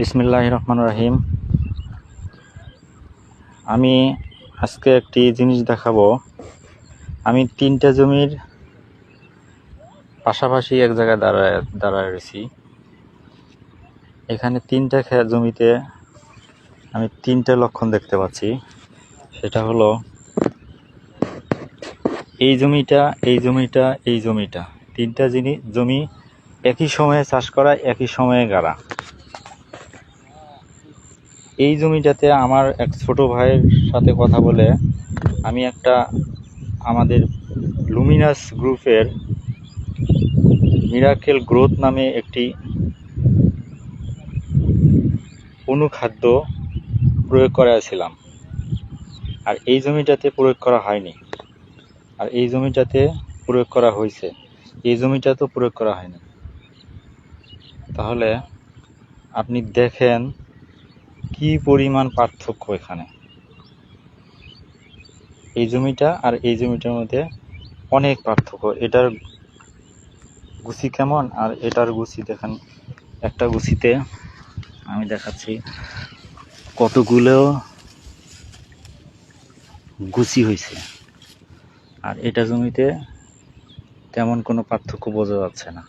বিসমিল্লাহ রহমান রাহিম আমি আজকে একটি জিনিস দেখাবো। আমি তিনটা জমির পাশাপাশি এক জায়গায় দাঁড়ায় দাঁড়ায় রয়েছি। এখানে তিনটা জমিতে আমি তিনটা লক্ষণ দেখতে পাচ্ছি। সেটা হলো, এই জমিটা এই জমিটা এই জমিটা। তিনটা জিনিস জমি একই সময়ে চাষ করা, একই সময়ে গাড়া। এই জমিটাতে আমার এক ছোট ভাইয়ের সাথে কথা বলে আমি একটা আমাদের লুমিনাস গ্রুপের মিরাকেল গ্রোথ নামে একটি অনুখাদ্য প্রয়োগ করেছিলাম আর এই জমিটাতে প্রয়োগ করা হয়নি। আর এই জমিটাতে প্রয়োগ করা হয়েছে। এই জমিটাতেও প্রয়োগ করা হয়নি। তাহলে আপনি দেখেন কি পরিমাণ পার্থক্য এখানে? এই জমিটা আর এই জমিটার মধ্যে অনেক পার্থক্য। এটার গুছি কেমন? আর এটার গুছি দেখেন, একটা গুছিতে আমি দেখাচ্ছি কতগুলো গুছি হয়েছে। আর এটা জমিতে তেমন কোনো পার্থক্য বোঝা যাচ্ছে না।